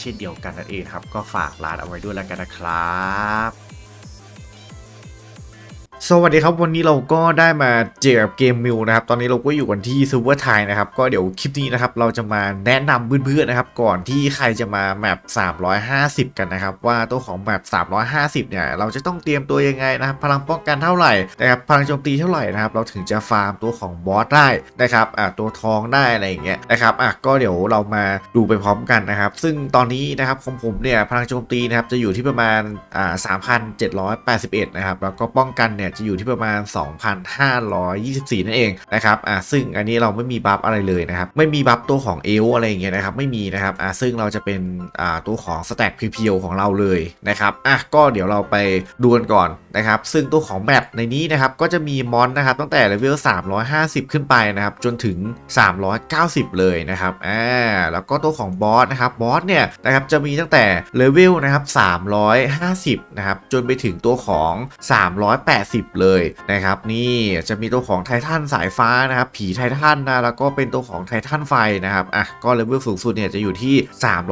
เช่นเดียวกันนั่นเองครับ ก็ฝากร้านเอาไว้ด้วยแล้วกันนะครับ สวัสดีครับวันนี้เราก็ได้มาเจอกับเกมมิวนะครับตอนนี้เราก็อยู่กันที่ซูเปอร์ไทยนะครับก็เดี๋ยวคลิปนี้นะครับเราจะมาแนะนำเพื่อนๆนะครับก่อนที่ใครจะมาแมป350 กันนะครับว่าตัวของแมป350 เนี่ยเราจะต้องเตรียมตัวยังไงนะครับพลังป้องกันเท่าไหร่นะครับพลังโจมตีเท่าไหร่นะครับเราถึงจะฟาร์มตัวของบอสได้นะครับอ่าตัวทองได้อะไรอย่างเงี้ยนะครับอะก็เดี๋ยวเรามาดูไปพร้อมกันนะครับซึ่งตอนนี้นะครับของผมเนี่ยพลังโจมตีนะครับจะอยู่ที่ประมาณอ่า3,781นะครับแล้วก็ป้องกันเนี่ยจะอยู่ที่ประมาณ 2,524 นั่นเองนะครับอ่าซึ่งอันนี้เราไม่มีบัฟอะไรเลยนะครับไม่มีบัฟตัวของเอลอะไรอย่างเงี้ยนะครับไม่มีนะครับอ่าซึ่งเราจะเป็นอ่าตัวของสแต็กเพียวๆของเราเลยนะครับอะก็เดี๋ยวเราไปดูกันก่อนนะครับ ซึ่งตัวของแมปในนี้นะครับก็จะมีมอนนะครับตั้งแต่เลเวล350 ขึ้นไปนะครับจนถึง 390 เลยนะครับอ่าแล้วก็ตัวของบอสนะครับบอสเนี่ยนะครับจะมีตั้งแต่เลเวลนะครับ350 นะครับจนไปถึงตัวของ 380เลยนะครับนี่จะมีตัวของไททันสายฟ้านะครับผีไททันนะแล้วก็เป็นตัวของไททันไฟนะครับอะก็เลเวลสูงสุดเนี่ยจะอยู่ที่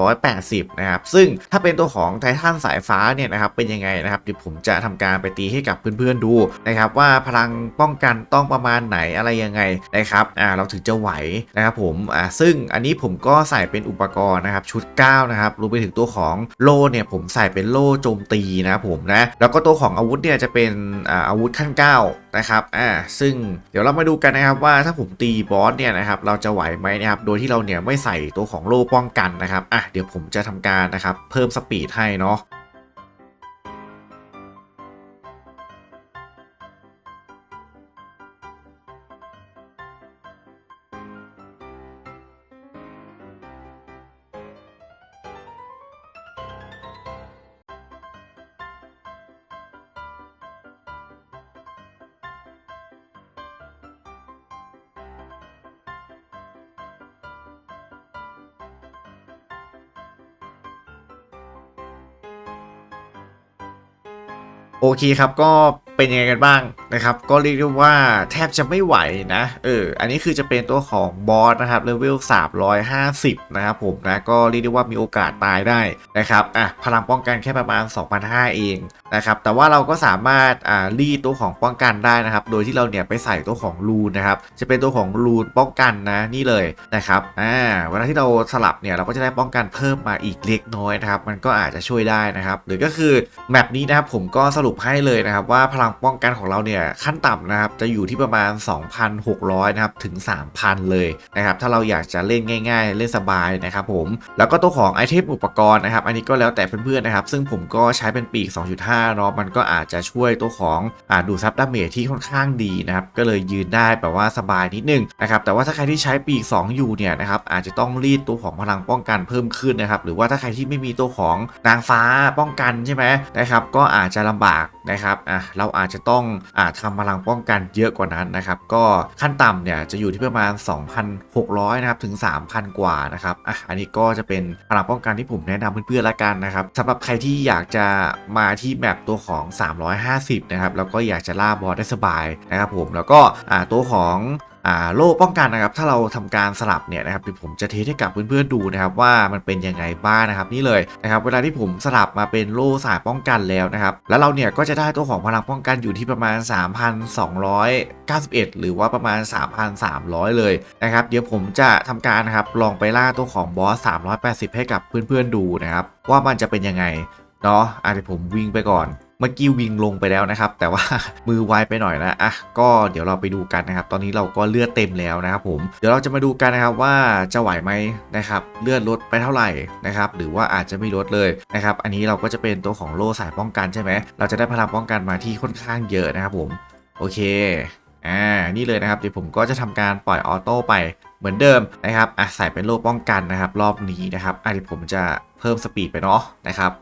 380 นะครับ ซึ่งถ้าเป็นตัวของไททันสายฟ้าเนี่ยนะครับเป็นยังไงนะครับเดี๋ยวผมจะทำการไปตีให้กับเพื่อนๆดูนะครับว่าพลังป้องกันต้องประมาณไหนอะไรยังไงนะครับอ่าเราถึงจะไหวนะครับผมอ่าซึ่งอันนี้ผมก็ใส่เป็นอุปกรณ์นะครับชุด9นะครับรวมไปถึงตัวของโล่เนี่ยผมใส่เป็นโล่โจมตีนะผมนะแล้วก็ตัวของอาวุธเนี่ยจะเป็นอ่าอาวุธขั้น9นะครับอ่าซึ่งเดี๋ยวเรามาดูกันนะครับว่าถ้าผมตีบอสเนี่ยนะครับเราจะไหวไหมนะครับโดยที่เราเนี่ยไม่ใส่ตัวของโล่ป้องกันนะครับอะเดี๋ยวผมจะทำการนะครับเพิ่มสปีดให้เนาะ โอเคครับก็เป็นยังไงกันบ้างนะครับ ก็เรียกได้ว่าแทบจะไม่ไหวนะเอออันนี้คือจะเป็นตัวของบอสนะครับเลเวล350 นะครับผมนะก็เรียกได้ว่ามีโอกาสตายได้นะครับอะพลังป้องกันแค่ประมาณ 2,500 เองนะครับแต่ว่าเราก็สามารถอ่ารีตัวของป้องกันได้นะครับ โดยที่เราเนี่ยไปใส่ตัวของรูนนะครับ จะเป็นตัวของรูนป้องกันนะนี่เลยนะครับอ่าเวลาที่เราสลับเนี่ยเราก็จะได้ป้องกันเพิ่มมาอีกเล็กน้อยนะครับ มันก็อาจจะช่วยได้นะครับ หรือก็คือแมปนี้นะครับผมก็สรุปให้เลยนะครับ ว่าพลังป้องกันของเราเนี่ยขั้นต่ำนะครับจะอยู่ที่ประมาณ 2,600นะครับถึง 3,000 เลยนะครับ ถ้าเราอยากจะเล่นง่าย ๆ เล่นสบายนะครับผมแล้วก็ตัวของไอเทมอุปกรณ์นะครับ อันนี้ก็แล้วแต่เพื่อนๆนะครับ ซึ่งผมก็ใช้เป็นปีก 2.5เนาะมันก็อาจจะช่วยตัวของอ่าดูซับดาเมจที่ค่อนข้างดีนะครับก็เลยยืนได้แบบว่าสบายนิดนึงนะครับแต่ว่าถ้าใครที่ใช้ปีก2อยู่เนี่ยนะครับอาจจะต้องรีดตัวของพลังป้องกันเพิ่มขึ้นนะครับหรือว่าถ้าใครที่ไม่มีตัวของนางฟ้าป้องกันใช่ไหมนะครับก็อาจจะลำบากนะครับอะเราอาจจะต้องอ่าทำพลังป้องกันเยอะกว่านั้นนะครับก็ขั้นต่ำเนี่ยจะอยู่ที่ประมาณ 2,600นะครับถึง 3,000 กว่านะครับอะอันนี้ก็จะเป็นพลังป้องกันที่ผมแนะนำเพื่อนๆละกันนะครับสำหรับใครที่อยากจะมาที่แมปตัวของ 350 นะครับ แล้วก็อยากจะล่าบอสได้สบายนะครับผม แล้วก็ตัวของโล่ป้องกันนะครับถ้าเราทำการสลับเนี่ยนะครับเดี๋ยวผมจะเทสให้กับเพื่อนๆดูนะครับว่ามันเป็นยังไงบ้างนะครับนี่เลยนะครับเวลาที่ผมสลับมาเป็นโล่สายป้องกันแล้วนะครับแล้วเราเนี่ยก็จะได้ตัวของพลังป้องกันอยู่ที่ประมาณ 3,291 หรือว่าประมาณ 3,300 เลยนะครับเดี๋ยวผมจะทำการนะครับลองไปล่าตัวของบอส 380 ให้กับเพื่อนๆดูนะครับว่ามันจะเป็นยังไง เนาะอะเดี๋ยวผมวิ่งไปก่อน เมื่อกี้วิ่งลงไปแล้วนะครับ แต่ว่ามือไวไปหน่อยนะอะก็เดี๋ยวเราไปดูกันนะครับ ตอนนี้เราก็เลือดเต็มแล้วนะครับผมเดี๋ยวเราจะมาดูกันนะครับว่าจะไหวไหมนะครับ เลือดลดไปเท่าไหร่นะครับ หรือว่าอาจจะไม่ลดเลยนะครับ อันนี้เราก็จะเป็นตัวของโล่สายป้องกันใช่ไหมเราจะได้พลังป้องกันมาที่ค่อนข้างเยอะนะครับผมโอเคอ่านี่เลยนะครับเดี๋ยวผมก็จะทำการปล่อยออโต้ไปเหมือนเดิมนะครับอะใส่เป็นโล่ป้องกันนะครับ รอบนี้นะครับอะเดี๋ยวผมจะเพิ่มสปีดไปเนาะนะครับ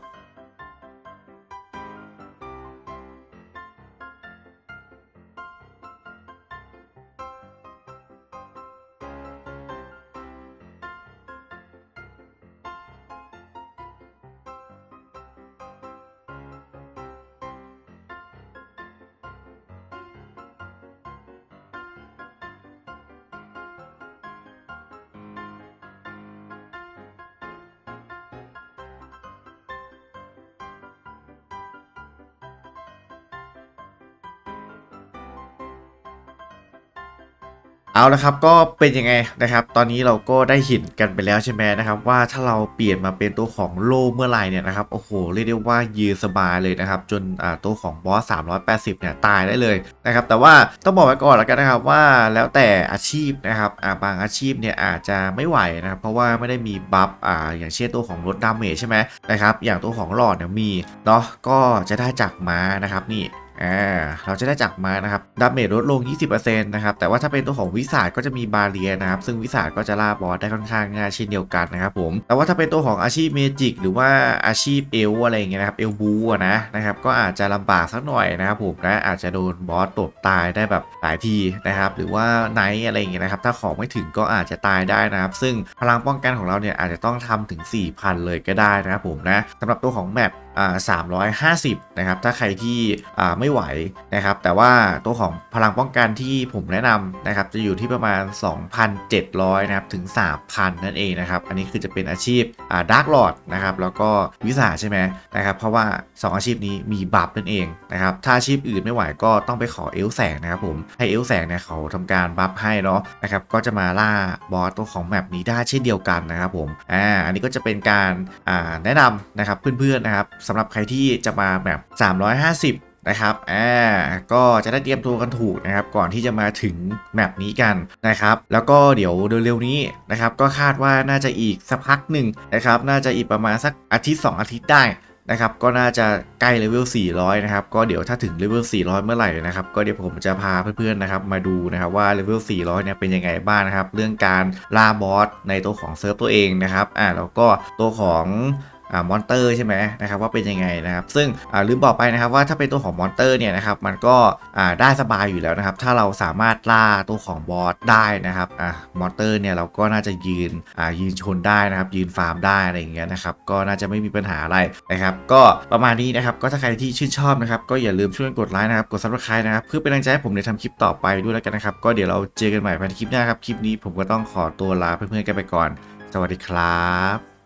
เอาละครับก็เป็นยังไงนะครับ ตอนนี้เราก็ได้เห็นกันไปแล้วใช่ไหมนะครับว่าถ้าเราเปลี่ยนมาเป็นตัวของโล่เมื่อไหร่เนี่ยนะครับโอ้โหเรียกได้ว่ายืนสบายเลยนะครับจนตัวของบอส 380 เนี่ยตายได้เลยนะครับแต่ว่าต้องบอกไว้ก่อนแล้วกันนะครับว่าแล้วแต่อาชีพนะครับบางอาชีพเนี่ยอาจจะไม่ไหวนะครับเพราะว่าไม่ได้มีบัฟอ่าอย่างเช่นตัวของลดดาเมจใช่ไหมนะครับอย่างตัวของหลอดเนี่ยมีเนาะก็จะได้จากม้านะครับนี่ อ่าเราจะได้จากมานะครับดาเมจลดลง 20%นะครับแต่ว่าถ้าเป็นตัวของวิสาดก็จะมีบาเรียนะครับ ซึ่งวิสาดก็จะล่าบอสได้ค่อนข้างง่ายเช่นเดียวกันนะครับผมแต่ว่าถ้าเป็นตัวของอาชีพเมจิกหรือว่าอาชีพเอลอะไรเงี้ยนะครับเอลบูนะนะครับก็อาจจะลำบากสักหน่อยนะครับผมนะอาจจะโดนบอสตบตายได้แบบหลายทีนะครับหรือว่าไนท์อะไรเงี้ยนะครับถ้าของไม่ถึงก็อาจจะตายได้นะครับ ซึ่งพลังป้องกันของเราเนี่ยอาจจะต้องทำถึง 4,000 เลยก็ได้นะครับผมนะสำหรับตัวของแมป 350 นะครับ ถ้าใครที่อ่าไม่ไหวนะครับ แต่ว่าตัวของพลังป้องกันที่ผมแนะนำนะครับ จะอยู่ที่ประมาณ 2,700 นะครับ ถึง 3,000 นั่นเองนะครับ อันนี้คือจะเป็นอาชีพอ่าดาร์กลอดนะครับ แล้วก็วิสาใช่ไหมนะครับ เพราะว่า 2 อาชีพนี้มีบัฟนั่นเองนะครับ ถ้าอาชีพอื่นไม่ไหวก็ต้องไปขอเอลแสงนะครับผม ให้เอลแสงเนี่ยเขาทำการบัฟให้เนาะนะครับ ก็จะมาล่าบอสตัวของแมปนี้ได้เช่นเดียวกันนะครับผม อ่า อันนี้ก็จะเป็นการอ่าแนะนำนะครับเพื่อนๆนะครับสำหรับใครที่จะมาแบบ 350นะครับ อ่า ก็จะได้เตรียมตัวกันถูกนะครับ ก่อนที่จะมาถึงแมปนี้กันนะครับ แล้วก็เดี๋ยวเร็วๆนี้นะครับ ก็คาดว่าน่าจะอีกสักพักหนึ่งนะครับ น่าจะอีกประมาณสักอาทิตย์ 2 อาทิตย์ได้นะครับ ก็น่าจะใกล้เลเวล 400 นะครับ ก็เดี๋ยวถ้าถึงเลเวล 400 เมื่อไหร่นะครับ ก็เดี๋ยวผมจะพาเพื่อนๆ นะครับ มาดูนะครับว่าเลเวล 400 เนี่ยเป็นยังไงบ้างนะครับ เรื่องการล่าบอสในตัวของเซิร์ฟตัวเองนะครับ อ่า แล้วก็ตัวของ มอนเตอร์ใช่ไหมนะครับว่าเป็นยังไงนะครับ ซึ่งลืมบอกไปนะครับว่าถ้าเป็นตัวของมอนเตอร์เนี่ยนะครับมันก็ได้สบายอยู่แล้วนะครับ ถ้าเราสามารถล่าตัวของบอสได้นะครับอ่ามอนเตอร์เนี่ยเราก็น่าจะยืนยืนชนได้นะครับ ยืนฟาร์มได้อะไรอย่างเงี้ยนะครับก็น่าจะไม่มีปัญหาอะไรนะครับ ก็ประมาณนี้นะครับก็ถ้าใครที่ชื่นชอบนะครับ ก็อย่าลืมช่วยกดไลค์นะครับกดซับสไครต์นะครับเพื่อเป็นกำลังใจให้ผมในทำคลิปต่อไปด้วยแล้วกันนะครับ ก็เดี๋ยวเราเจอกันใหม่ภายในคลิปหน้าครับคลิปนี้ผมก็ต้องขอตัวลาเพื่อนๆกันไปก่อน สวัสดีครับ